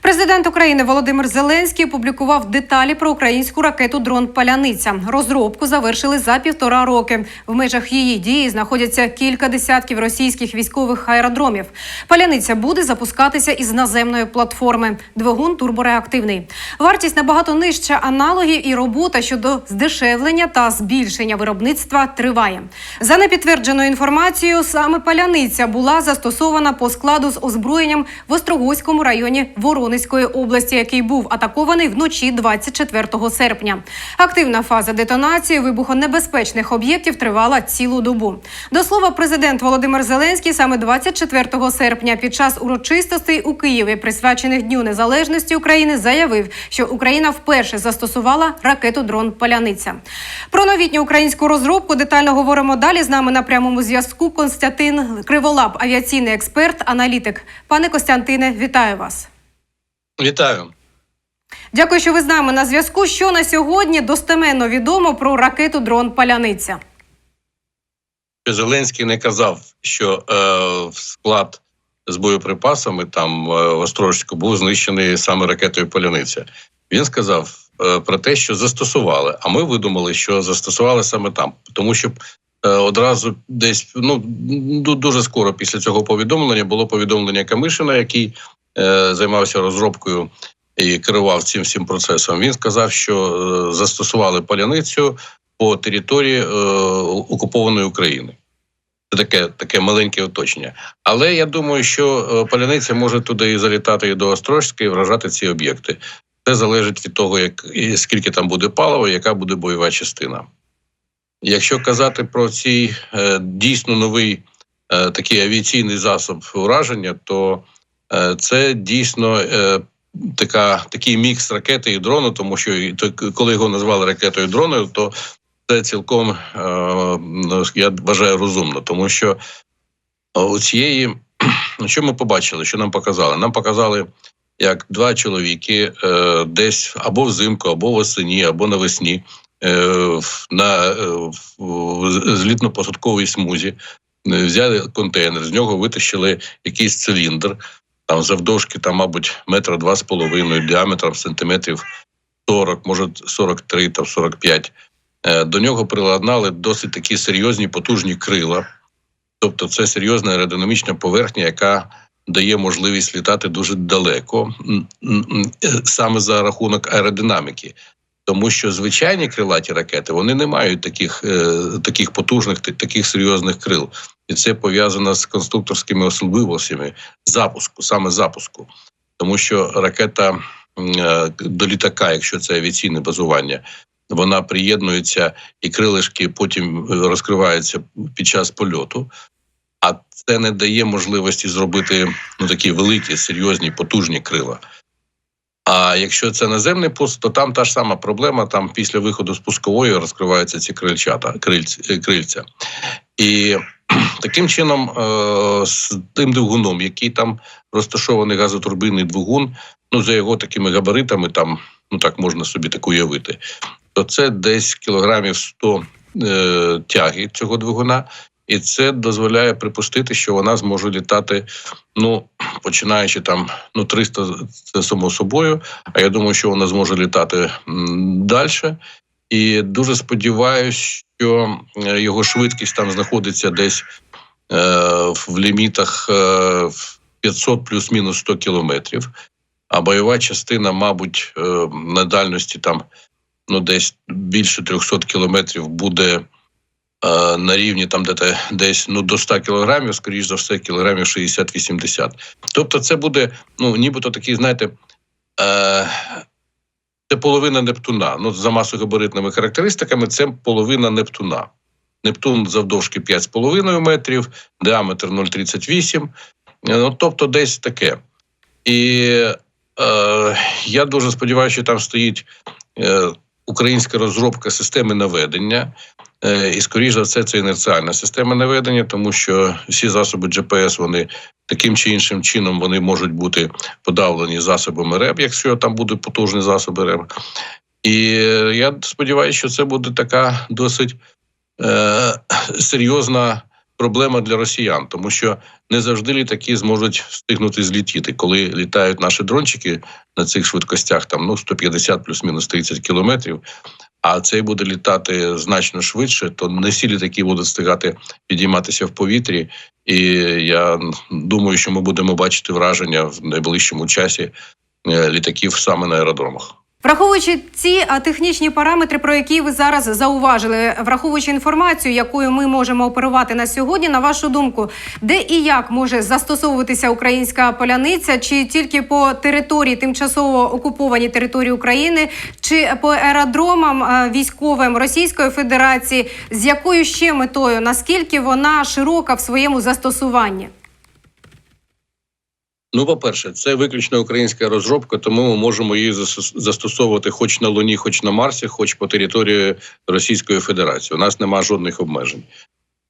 Президент України Володимир Зеленський опублікував деталі про українську ракету дрон Паляниця. Розробку завершили за півтора роки. В межах її дії знаходяться кілька десятків російських військових аеродромів. Паляниця буде запускатися із наземної платформи. Двигун турбореактивний. Вартість набагато нижча аналогів і робота щодо здешевлення та збільшення виробництва триває. За непідтвердженою інформацією, саме паляниця була застосована по складу з озброєнням в Острогозькому районі Воронезької області, який був атакований вночі 24 серпня. Активна фаза детонації вибухонебезпечних об'єктів тривала цілу добу. До слова, президент Володимир Зеленський саме 24 серпня під час урочистостей у Києві, присвячених Дню Незалежності України, заявив, що Україна вперше застосувала ракету дрон Паляниця. Про новітню українську розробку детально говоримо далі. З нами на прямому зв'язку Константин Криволап, авіаційний експерт, аналітик. Пане Костянтине, вітаю вас. Вітаю. Дякую, що ви з нами на зв'язку. Що на сьогодні достеменно відомо про ракету дрон Паляниця? Зеленський не казав, що е, в склад з боєприпасами там е, в Острожську був знищений саме ракетою Поляниця. Він сказав е, про те, що застосували. А ми видумали, що застосували саме там, тому що одразу десь ну дуже скоро після цього повідомлення було повідомлення Камишина, який е, займався розробкою і керував цим всім процесом. Він сказав, що е, застосували паляницю по території е, окупованої України. Це таке, таке маленьке уточнення. Але я думаю, що е, паляниця може туди і залітати і до Острожська, і вражати ці об'єкти. Це залежить від того, як і скільки там буде палива, яка буде бойова частина. Якщо казати про цей е, дійсно новий е, такий авіаційний засоб ураження, то е, це дійсно така, такий мікс ракети і дрону, тому що коли його назвали ракетою дроною, то це цілком ну, я вважаю розумно, тому що у цієї, що ми побачили, що нам показали? Нам показали, як два чоловіки е, десь або взимку, або восені, або навесні на е, злітно-посадковій смузі е, взяли контейнер, з нього витащили якийсь циліндр, там завдовжки, там, мабуть, метра два з половиною, діаметром сантиметрів 40, може 43 та 45. Е, До нього приладнали досить такі серйозні потужні крила. Тобто, це серйозна аеродинамічна поверхня, яка дає можливість літати дуже далеко, е, саме за рахунок аеродинаміки. Тому що звичайні крилаті ракети вони не мають таких, е, таких потужних, таких серйозних крил. І це пов'язано з конструкторськими особливостями запуску, саме запуску. Тому що ракета е, до літака, якщо це авіаційне базування, вона приєднується і крилишки потім е, розкриваються під час польоту. А це не дає можливості зробити ну такі великі, серйозні, потужні крила. А якщо це наземний пуск, то там та ж сама проблема. Там після виходу з пускової розкриваються ці крильчата, крильці, е, крильця. І таким чином, е, з тим двигуном, який там розташований газотурбинний двигун, ну за його такими габаритами, там ну так можна собі так уявити, то це десь кілограмів 100 е, тяги цього двигуна, і це дозволяє припустити, що вона зможе літати, ну починаючи там ну 300 це само собою. А я думаю, що вона зможе літати далі. І дуже сподіваюся, що е, його швидкість там знаходиться десь е, в лімітах е, 500 плюс-мінус 100 кілометрів. А бойова частина, мабуть, е, на дальності там ну десь більше 300 кілометрів буде на рівні там, де десь ну до 100 кілограмів, скоріш за все, кілограмів 60-80. Тобто, це буде ну нібито такий, знаєте. Е, це половина Нептуна. Ну, за масогабаритними характеристиками, це половина Нептуна. Нептун завдовжки 5,5 метрів, діаметр 0,38. Е, Ну, тобто, десь таке. І е, я дуже сподіваюся, що там стоїть е, українська розробка системи наведення. Е, і, скоріш за все, це інерціальна система наведення, тому що всі засоби GPS, вони таким чи іншим чином вони можуть бути подавлені засобами РЕБ, якщо там будуть потужні засоби РЕБ. І е, я сподіваюся, що це буде така досить е, серйозна проблема для росіян, тому що не завжди літаки зможуть встигнути злітіти, коли літають наші дрончики на цих швидкостях, там ну 150 плюс-мінус 30 кілометрів. А цей буде літати значно швидше, то не всі літаки будуть встигати підійматися в повітрі. І я думаю, що ми будемо бачити враження в найближчому часі е, літаків саме на аеродромах. Враховуючи ці технічні параметри, про які ви зараз зауважили, враховуючи інформацію, якою ми можемо оперувати на сьогодні, на вашу думку, де і як може застосовуватися українська поляниця, чи тільки по території тимчасово окупованій території України, чи по аеродромам військовим Російської Федерації, з якою ще метою, наскільки вона широка в своєму застосуванні? Ну, по-перше, це виключно українська розробка, тому ми можемо її зас- застосовувати хоч на Луні, хоч на Марсі, хоч по території Російської Федерації. У нас немає жодних обмежень.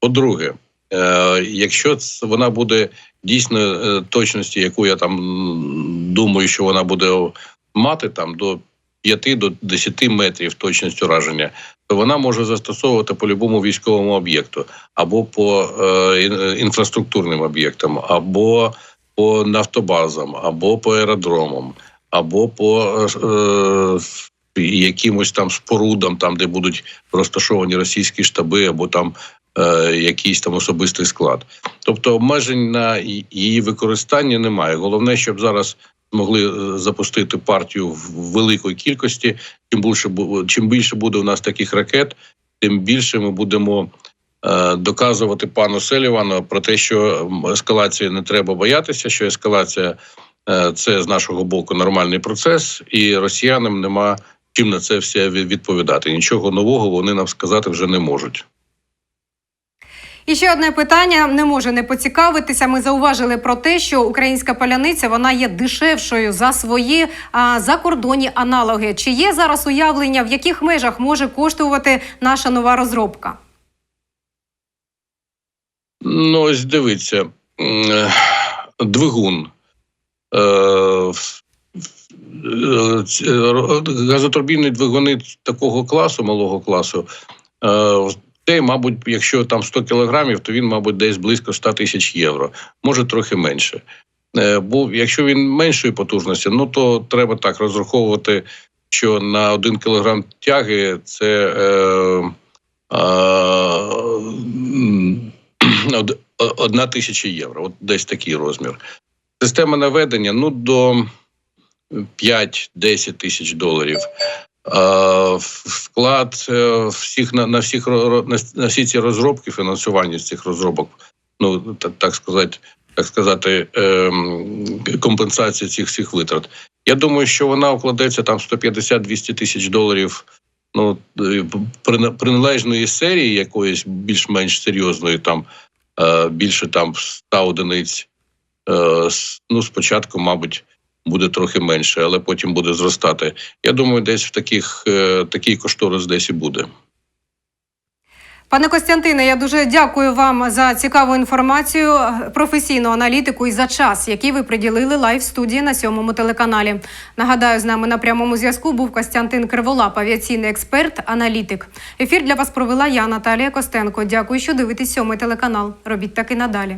По-друге, е, якщо вона буде дійсно е, точності, яку я там думаю, що вона буде мати там до 5 до 10 метрів точністю ураження, то вона може застосовувати по любому військовому об'єкту або по е, інфраструктурним об'єктам, або по нафтобазам, або по аеродромам, або по е, якимось там спорудам, там де будуть розташовані російські штаби, або там е, якийсь там особистий склад. Тобто обмежень на її використання немає. Головне, щоб зараз могли е, запустити партію в великої кількості. Чим більше чим більше буде у нас таких ракет, тим більше ми будемо е, доказувати пану Селівану про те, що ескалації не треба боятися, що ескалація е, це з нашого боку нормальний процес, і росіянам нема чим на це все відповідати. Нічого нового вони нам сказати вже не можуть. І ще одне питання не може не поцікавитися. Ми зауважили про те, що українська паляниця вона є дешевшою за свої а, закордонні аналоги. Чи є зараз уявлення, в яких межах може коштувати наша нова розробка? Ну, ось дивіться, двигун. Е, е, газотурбінні двигуни такого класу, малого класу. е, Цей, мабуть, якщо там 100 кілограмів, то він, мабуть, десь близько 100 тисяч євро, може трохи менше. Бо якщо він меншої потужності, ну то треба так розраховувати, що на один кілограм тяги це е, е, одна тисяча євро. От десь такий розмір. Система наведення ну до 5-10 тисяч доларів. Вклад е, всіх на, на всіх на, всі ці розробки, фінансування з цих розробок, ну так, сказати, так сказати, ем, компенсація цих всіх витрат. Я думаю, що вона вкладеться там 150-200 тисяч доларів. Ну е, прина- приналежної серії якоїсь більш-менш серйозної, там більше там 100 одиниць. Е, ну, спочатку, мабуть, буде трохи менше, але потім буде зростати. Я думаю, десь в таких е, такий кошторис десь і буде. Пане Костянтине, я дуже дякую вам за цікаву інформацію, професійну аналітику і за час, який ви приділили лайв студії на сьомому телеканалі. Нагадаю, з нами на прямому зв'язку був Костянтин Криволап, авіаційний експерт, аналітик. Ефір для вас провела я, Наталія Костенко. Дякую, що дивитесь сьомий телеканал. Робіть так і надалі.